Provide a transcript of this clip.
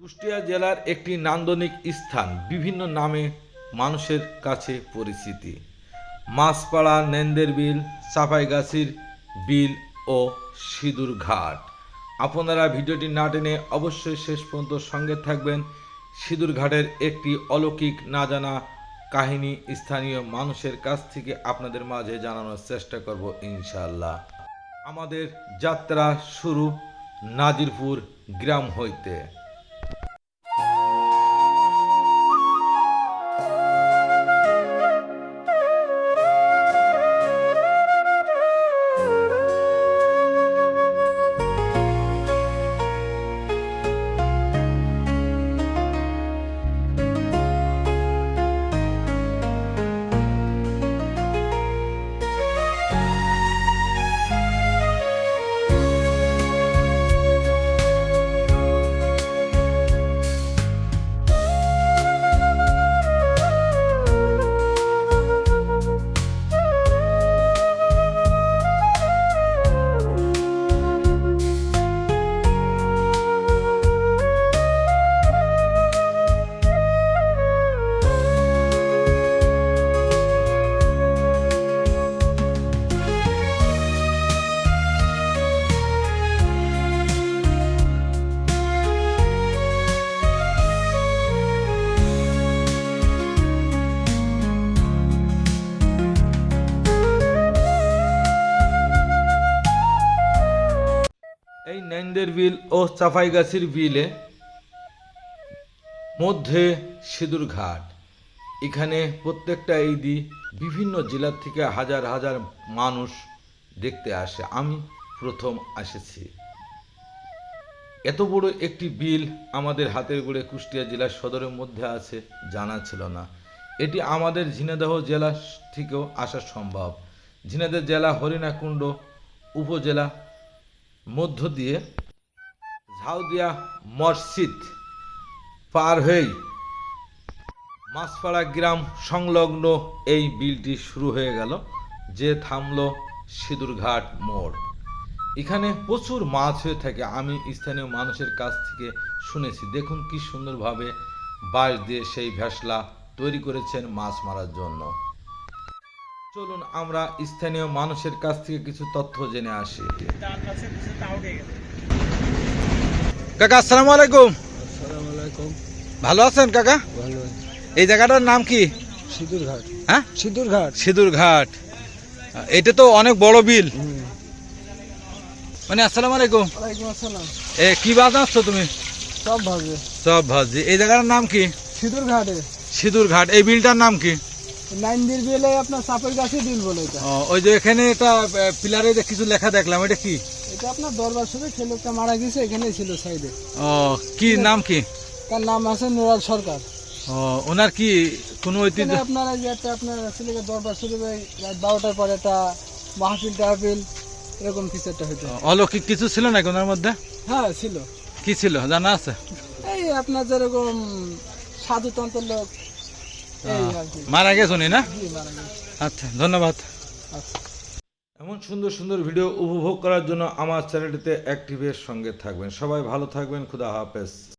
কুষ্টিয়া জেলার একটি নান্দনিক স্থান, বিভিন্ন নামে মানুষের কাছে পরিচিতি। মাছপাড়া নেন্দের বিল চাপাইগাছির বিল ও সিঁদুর ঘাট। আপনারা ভিডিওটি না টেনে অবশ্যই শেষ পর্যন্ত সঙ্গে থাকবেন। সিঁদুর ঘাটের একটি অলৌকিক না জানা কাহিনী স্থানীয় মানুষের কাছ থেকে আপনাদের মাঝে জানানোর চেষ্টা করব ইনশাল্লাহ আমাদের যাত্রা শুরু নাজিরপুর গ্রাম হইতে। এই নেন্দের বিল ও চাপাইগাছির বিলে মধ্যে সিঁদুর ঘাট। এখানে প্রত্যেকটা ঈদই বিভিন্ন জেলার থেকে হাজার হাজার মানুষ দেখতে আসে। আমি প্রথম আসেছি। এত বড় একটি বিল আমাদের হাতের গড়ে কুষ্টিয়া জেলার সদরের মধ্যে আছে জানা ছিল না। এটি আমাদের ঝিনাইদহ জেলা থেকেও আসা সম্ভব। ঝিনাইদহ জেলা হরিণাকুণ্ড উপজেলা মধ্য দিয়ে ঝাউদিয়া মসজিদ পার হয়েই মাছপাড়া গ্রাম সংলগ্ন এই বিলটি শুরু হয়ে গেল, যে থামল সিঁদুরঘাট মোড়। এখানে প্রচুর মাছ হয়ে থাকে, আমি স্থানীয় মানুষের কাছ থেকে শুনেছি। দেখুন কি সুন্দরভাবে বাঁশ দিয়ে সেই ভেসলা তৈরি করেছেন মাছ মারার জন্য। চলুন আমরা স্থানীয় মানুষের কাছ থেকে কিছু তথ্য জেনে আসি। কাকা আসসালামু আলাইকুম। ভালো আছেন কাকা? ভালো এই জায়গাটার নাম কি? সিঁদুর ঘাট হ্যাঁ? সিঁদুর ঘাট সিঁদুর ঘাট এটা তো অনেক বড় বিল। মানে আসসালামু আলাইকুম। ওয়ালাইকুম আসসালাম। এ কি বাজাচ্ছ তুমি? সব ভাবে সব ভাজি। এই জায়গাটার নাম কি? সিঁদুর ঘাটে সিঁদুর ঘাট এই বিলটার নাম কি? বিলে আপনার সাপের গাছে বিল বলে এটা। ওই যে এখানে এটা পিলারে কিছু লেখা দেখলাম এটা কি? এটা আপনার দরবার সবে সে লোকটা মারা গেছে এখানেই ছিল সাইডে। ও কি নাম কি? তার নাম আছে নুরাল সরকার। ও ওনার কি কোনো ঐতিহ্য? আপনার এই একটা আপনার দরবার শরীফে রাত বারোটার পরে একটা মাহফিল টাহফিল এরকম কিছু একটা হইতো। অলৌকিক কিছু ছিল নাকি ওনার মধ্যে? হ্যাঁ ছিল। কি ছিল জানা আছে? এই আপনার যেরকম সাধুতন্ত্র লোক মারা গেছে উনি না। আচ্ছা ধন্যবাদ। আচ্ছা। এমন সুন্দর সুন্দর ভিডিও উপভোগ করার জন্য আমার চ্যানেলটিতে অ্যাক্টিভের সঙ্গে থাকবেন। সবাই ভালো থাকবেন। খুদা হাফেজ।